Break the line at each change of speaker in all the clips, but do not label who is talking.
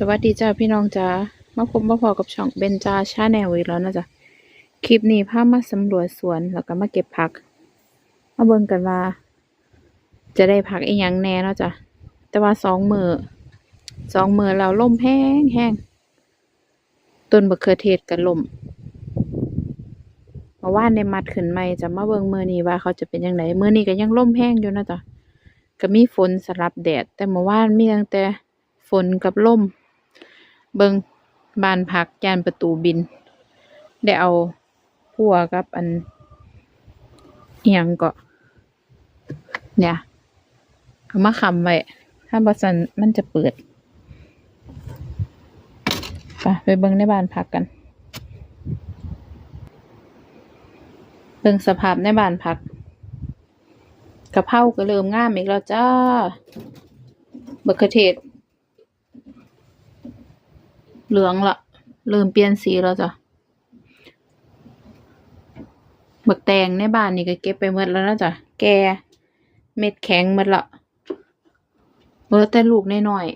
สวัสดีจ้าพี่น้องจ้ามาพบมาพอกับช่องเบนจาชาแนลอีกแล้วนะจ๊ะคลิปนี้พามาสำรวจสวนแล้วก็มาเก็บผัก มาเบิ่งกันว่า จะได้ผักอีหยังแน่เนาะจ้ะแต่ว่าสองมือสองมือแล้วล่มแห้งแห้งต้นบะเขือเทศกับล่มมาว่านในมัดขึ้นใหม่จะมาเบิ่งมือนี้ว่าเขาจะเป็นยังไงมือนี้ก็ยังล่มแห้งอยู่นะจ๊ะก็มีฝนสลับแดด แต่เมื่อวานมีตั้งแต่ฝนกับลม เบิงบ้านพักยานประตูบิน ได้เอาพัวกับอันเอียงก็ เนี่ยเอามาคำไว้ ถ้าบสันมันจะเปิดไปไปเบิงในบ้านพักกัน เบิงสภาพในบ้านพักกะเพราก็เริ่มง่ามอีกแล้วจ้าบะเขือเทศ เหลืองละเริ่มเปลี่ยนสีแล้วจ้ะบักแตงในบ้านนี่ก็เก็บไปหมดแล้วนะจ้ะแกเม็ดแข็งหมดละเหลือแต่ลูกน้อย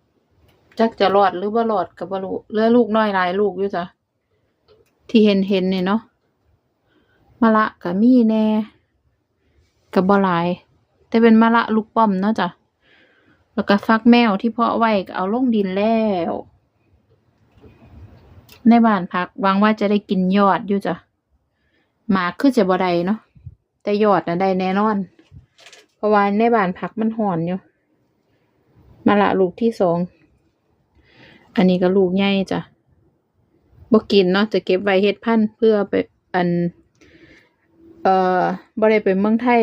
ๆจักจะรอดหรือบ่รอดกับบ่รู้เลือลูกน้อยหลายลูกอยู่จ้ะที่เห็นเห็นเนี่ยเนาะมะละก็มีแน่กับบ่หลาย แต่เป็นมะละลูกป้อมเนาะจ้ะแล้วก็ฟักแมวที่เพาะไว้ก็เอาลงดินแล้ว ในบ้านพักหวังว่าจะได้กินยอดอยู่จ้ะหมากคือจะบ่ได้เนาะแต่ยอดนะได้แน่นอน เพราะว่าในบ้านพักมันห่อนอยู่ มาละลูกที่สอง อันนี้ก็ลูกใหญ่จ้ะบ่กินเนาะจะเก็บไว้เฮ็ดพันธุ์เพื่อไปอัน เอ่อบ่ได้ไปเมืองไทย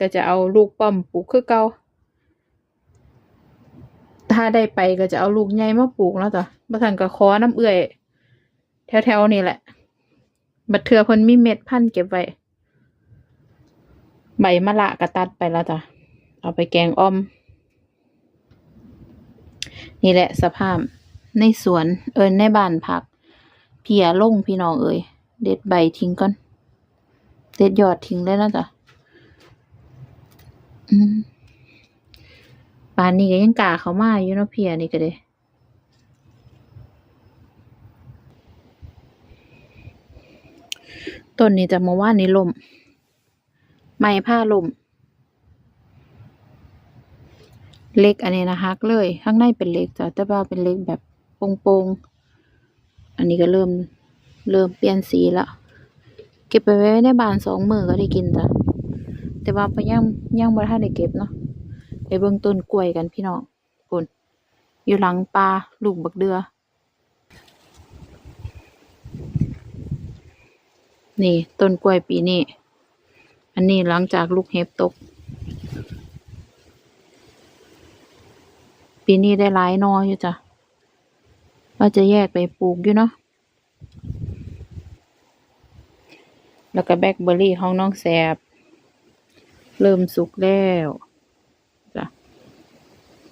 ก็จะเอาลูกป้อมปลูกคือเก่าถ้าได้ไปก็จะเอาลูกใหญ่มาปลูกแล้วจ้ะบ่ทันก็ขอน้ำเอื่อย แถวๆนี่แหละ บัดเทือเพิ่นมีเม็ดพันธุ์เก็บไว้ ใบมะละกระตัดไปแล้วจ้ะ เอาไปแกงอ้อม นี่แหละสภาพ ในสวน เอินในบ้านผัก เพียลงพี่น้องเอ่ย เด็ดใบทิ้งก่อน เด็ดยอดทิ้งเลยนะจ๊ะอืมป่านนี้ก็ยังกาเขามาอยู่เนาะเพียนี่ก็เด้ ต้นนี้จะมาว่านี้ลมไม้ผ้าลมเล็กอันนี้นะฮักเลย ข้างในเป็นเล็กจ้ะแต่ว่าเป็นเล็กแบบโปงๆอันนี้ก็เริ่มเริ่มเปลี่ยนสีล้วเก็บไปไว้ในบ้านสองมือก็ได้กินจ้ะแต่ว่าพยังยังบ่ทันได้เก็บเนาะไปเบิ่งต้นกล้วยกันพี่น้องปุ่นอยู่หลังปลาลูกบักเดือ นี่ต้นกล้วยปีนี้ อันนี้หลังจากลูกเห็บตก ปีนี้ได้หลายนออยู่จ้ะว่าจะแยกไปปลูกอยู่เนาะ แล้วก็แบล็คเบอร์รี่ของน้องแสบ เริ่มสุกแล้วจ้ะ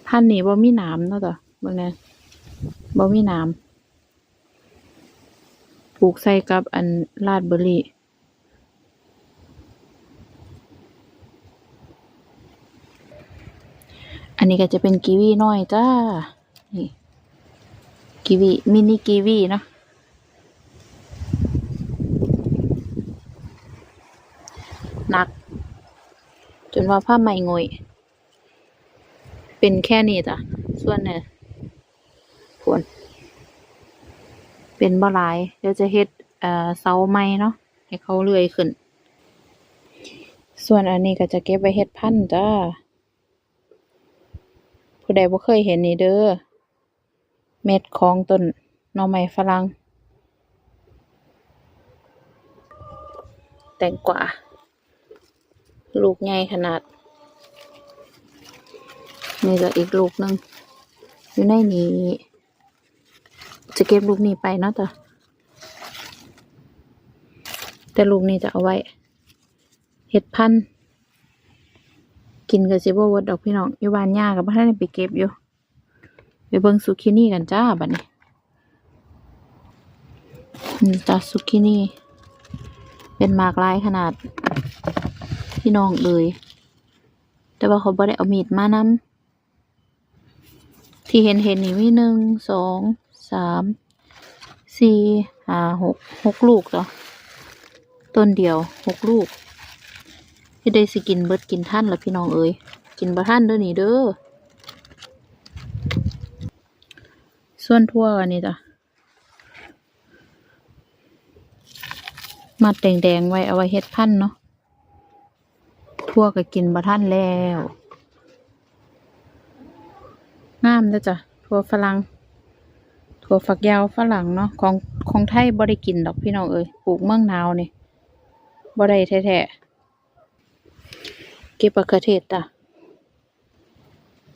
พันนี้บ่มีหนามเนาะจ้ะเบิ่งน่บ่มีหนาม ปลูกใส่กับอันลาดเบอร์รี่อันนี้ก็จะเป็นกีวีน้อยจ้า นี่กีวีมินิกีวีเนาะ หนัก จนว่าผ้าไหมงอย เป็นแค่นี้จ้ะ ส่วนเนี่ยผวน เป็นบ่หลาย เดี๋ยวจะเฮ็ดเอ่อเสาไม้เนาะให้เขาเลื่อยขึ้น ส่วนอันนี้ก็จะเก็บไว้เฮ็ดพันธุ์จ้า ผู้ใดบ่เคยเห็นนี่เด้อ เม็ดของต้นหน่อไม้ฝรั่ง แตงกวา ลูกใหญ่ขนาด นี่ก็อีกลูกหนึง อยู่ในนี้ จะเก็บลูกนี้ไปเนาะจ้ะแต่ลูกนี้จะเอาไว้ เห็ดพันธุ์กินกับสิบวดดอกพี่น้องอยู่บ้านย่ากับบ้านได้ไปเก็บอยู่ ไปเบิ่งซุกินี่กันจ้าบัดนี้นี่จ้าซุกินี่ เป็นหมากลายขนาด พี่น้องเอ่ยแต่ว่าเขาบ่ได้เอามีดมานำที่เห็นเห็นนี่มีหนึ่งสองามสี่ห้าหกหกลูกเหรอต้นเดียวหกลูกที่ได้สิกินเบิดกินท่านละพี่น้องเอ้ยกินบ่ท่านเด้อนี่เด้อส่วนทั่วอันนี้จ้ะมัดแดงๆไว้เอาไว้เฮ็ดพันเนาะทั่วก็กินบ่ท่านแล้วงามเด้อจ้ะถั่วฝรั่ง ถั่วฝักยาวฝรั่งเนาะของของไทยบ่ได้กินดอกพี่น้องเอ้ยปลูกเมืองหนาวนี่บ่ได้แท้ๆเก็บมะเขือเทศจ้ะ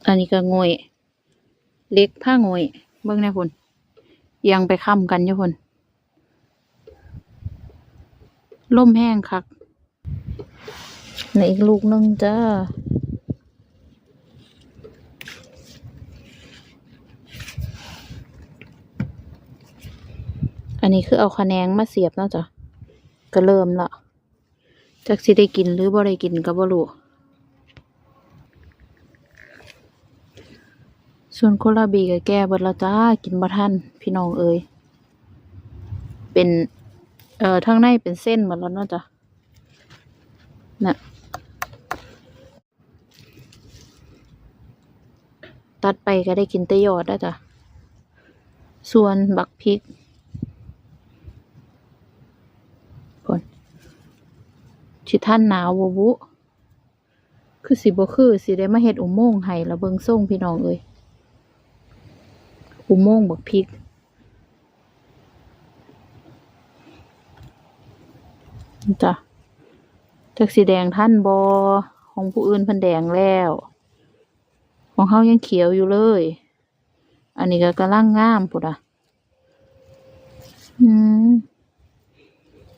อันนี้ก็งวยเล็กผ้างวยเบิ่งน่พุ่นยังไปค้ำกันอยู่พุ่นลมแห้งคักในอีกลูกหนึงจ้า อันนี้คือเอาคะแนงมาเสียบเนาะจ้ะก็เริ่มละจักสิได้กินหรือบ่ได้กินก็บ่รู้ส่วนโคลาบีก็แก้เบิดล้วจ้ากินบ่ทันพี่น้องเอ้ยเป็น เอ่อทางในเป็นเส้นหมดแล้วเนาะจ้ะน่ะตัดไปก็ได้กินแต่ยอดแล้จ้ะส่วนบักพริกอน ชิท่านหนาวบ่บุคือสิบ่คือสิได้มาเฮ็ดอุโมงค์ให้ละเบิงส่งพี่น้องเอ้ยอุโมงค์บักพริกจ้ะจักสีแดงท่านบอของผู้อื่นพันแดงแล้ว ของเฮายังเขียวอยู่เลย อันนี้ก็กำลังงามพุดอะอืม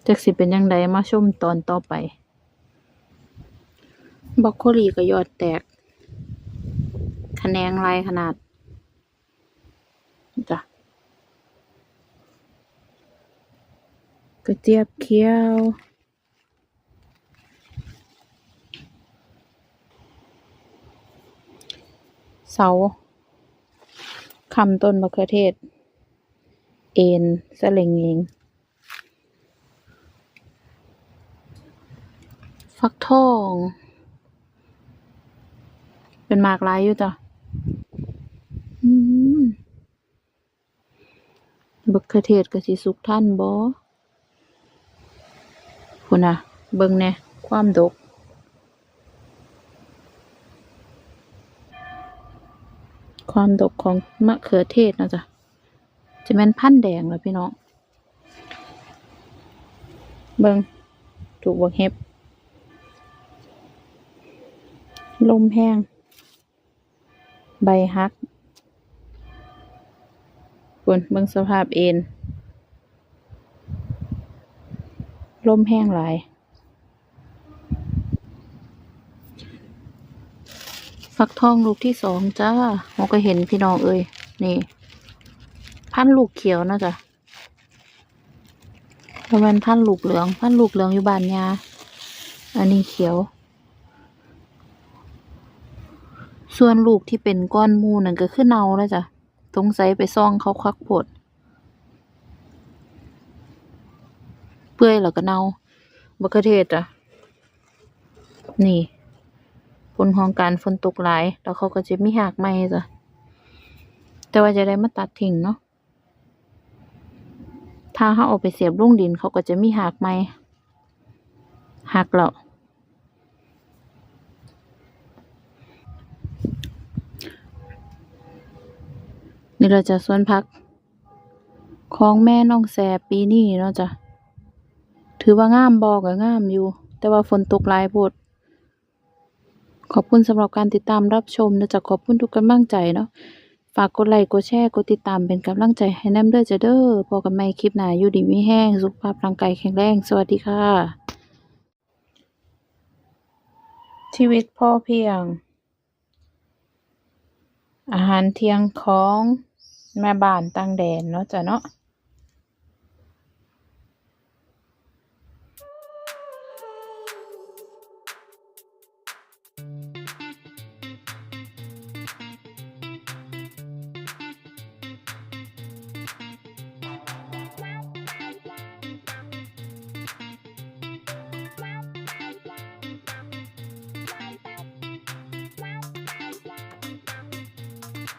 จักสิเป็นยังไงมาชมตอนต่อไป บอกโคลีก็ยอดแตกคะแนงลายขนาดจ้ะกระเจี๊ยบเคี้ยวเสาคำต้นมะเขือเทศ เอ็นสะเลงเองฟักทอง เป็นหมากลายอยู่จ้ะอืมบักเขือเทศก็สิสุกท่านบ่คุณน่ะเบิ่งแหน่ความดก ความดกของมะเขือเทศเนาะจ้ะจะแม่นพันธุ์แดงเหรอพี่น้อง เบิ่งถูกบักเห็บ ลมแห้ง ใบฮักบนเบิ่งสภาพเอ็นลมแห้งหลาย ฟักทองลูกที่สองจ้าเราก็เห็นพี่น้องเอ้ย นี่ พันลูกเขียวนาะจ้ะแล้วมันพันลูกเหลือง พันลูกเหลืองอยู่บานยา อันนี้เขียว ส่วนลูกที่เป็นก้อนมูนั่นก็คือเนาแล้วจ้ะสงสัยไปซ่องเขาคักโพดเปื่อยแล้วก็เนาบักเทศอะนี่ ผลของการฝนตกหลาย แล้วเขาก็จะมีหากไหมจ้ะแต่ว่าจะได้มาตัดทิ้งเนาะถ้าเขาเอาไปเสียบลงดินเขาก็จะมีหากไหมหักแล้ว นี่เราจะสวนพัก ของแม่น้องแสบปีนี้เนาะจ้ะ ถือว่างามบอกก็งามอยู่ แต่ว่าฝนตกหลายโพดขอบคุณสำหรับการติดตามรับชมนะจ๊ะขอบคุณทุกกำลังใจเนาะฝากกดไลค์กดแชร์กดติดตามเป็นกำลังใจให้นำเด้อจ้ะเด้อพบกันใหม่คลิปหน้าอยู่ดีมีแห้งสุขภาพร่างกายแข็งแรง สวัสดีค่ะ ชีวิตพ่อเพียง อาหารเที่ยงของ แม่บ้านตั้งแดนเนาะจ้ะเนาะ